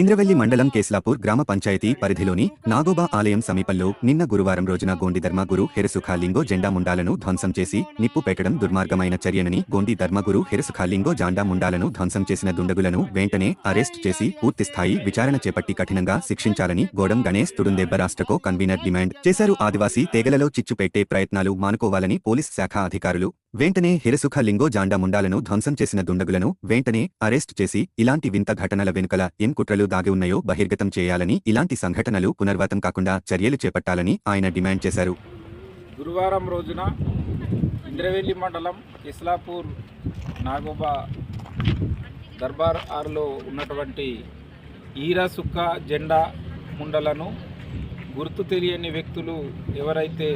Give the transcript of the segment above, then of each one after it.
ఇంద్రవెల్లి మండలం కేస్లాపూర్ గ్రామ పంచాయతీ పరిధిలోని నాగోబా ఆలయం సమీపంలో నిన్న గురువారం రోజున గోండి ధర్మగురు హెరసుఖాలింగో జెండా ముండాలను ధ్వంసం చేసి నిప్పు పెట్టడం దుర్మార్గమైన చర్యనని గోండి ధర్మగురు హెరసుఖాలింగో జాండా ముండాలను ధ్వంసం చేసిన దుండగులను వెంటనే అరెస్ట్ చేసి పూర్తిస్థాయి విచారణ చేపట్టి కఠినంగా శిక్షించాలని గోడం గణేష్ తుడుందెబ్బ రాష్ట్రకో కన్వీనర్ డిమాండ్ చేశారు. ఆదివాసీ తెగలలో చిచ్చుపెట్టే ప్రయత్నాలు మానుకోవాలని పోలీస్ శాఖ అధికారులు వెంటనే హిరసుఖ లింగో జాండా ధ్వంసం చేసిన దుండగులను వెంటనే అరెస్ట్ చేసి ఇలాంటి వింత ఘటనల వెనుకల ఎన్ కుట్రలు దాగి ఉన్నాయో బహిర్గతం చేయాలని ఇలాంటి సంఘటనలు పునర్వాతం కాకుండా చర్యలు చేపట్టాలని ఆయన డిమాండ్ చేశారు. గురువారం రోజున ఇంద్రవెల్లి మండలం ఇస్లాపూర్ నాగోబా దర్బార్ ఆరులో ఉన్నటువంటి ఈరాసుక్క జెండా ముండలను గుర్తు తెలియని వ్యక్తులు ఎవరైతే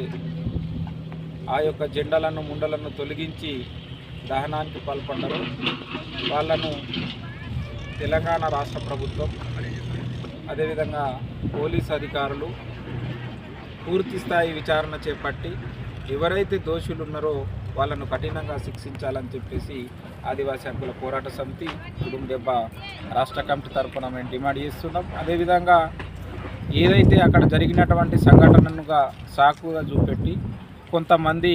ఆ యొక్క జెండాలను ముండలను తొలగించి దహనానికి పాల్పడ్డారు. వాళ్ళను తెలంగాణ రాష్ట్ర ప్రభుత్వం అదేవిధంగా పోలీస్ అధికారులు పూర్తి స్థాయి విచారణ చేపట్టి ఎవరైతే దోషులు ఉన్నారో వాళ్ళను కఠినంగా శిక్షించాలని చెప్పేసి ఆదివాసీ హక్కుల పోరాట సమితి కుటుంబెబ్బ రాష్ట్ర కమిటీ తరఫున మేము డిమాండ్ చేస్తున్నాం. అదేవిధంగా ఏదైతే అక్కడ జరిగినటువంటి సంఘటననుగా సాకుగా చూపెట్టి కొంతమంది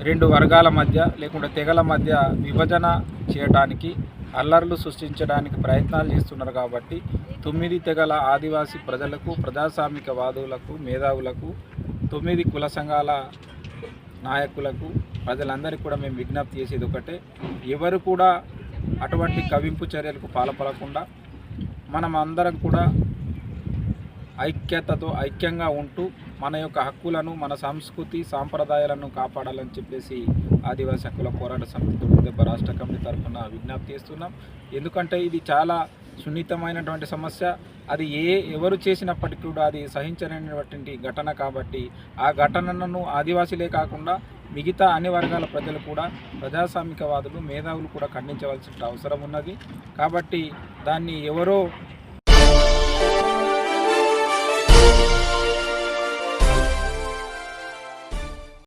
రెండు వర్గాల మధ్య లేకుంటే తెగల మధ్య విభజన చేయడానికి అల్లర్లు సృష్టించడానికి ప్రయత్నాలు చేస్తున్నారు కాబట్టి తొమ్మిది తెగల ఆదివాసీ ప్రజలకు ప్రజాస్వామిక వాదువులకు మేధావులకు తొమ్మిది కుల సంఘాల నాయకులకు ప్రజలందరికీ కూడా మేము విజ్ఞప్తి చేసేది ఒకటే. ఎవరు కూడా అటువంటి కవింపు చర్యలకు పాల్పడకుండా మనం అందరం కూడా ఐక్యతతో ఐక్యంగా ఉంటూ మన యొక్క హక్కులను మన సంస్కృతి సాంప్రదాయాలను కాపాడాలని చెప్పేసి ఆదివాసీ హక్కుల పోరాట సమితి దెబ్బ రాష్ట్ర కమిటీ తరఫున విజ్ఞప్తి చేస్తున్నాం. ఎందుకంటే ఇది చాలా సున్నితమైనటువంటి సమస్య. అది ఏ ఎవరు చేసినప్పటికీ కూడా అది సహించలేనటువంటి ఘటన కాబట్టి ఆ ఘటనను ఆదివాసీలే కాకుండా మిగతా అన్ని వర్గాల ప్రజలు కూడా ప్రజాస్వామికవాదులు మేధావులు కూడా ఖండించవలసిన అవసరం ఉన్నది. కాబట్టి దాన్ని ఎవరో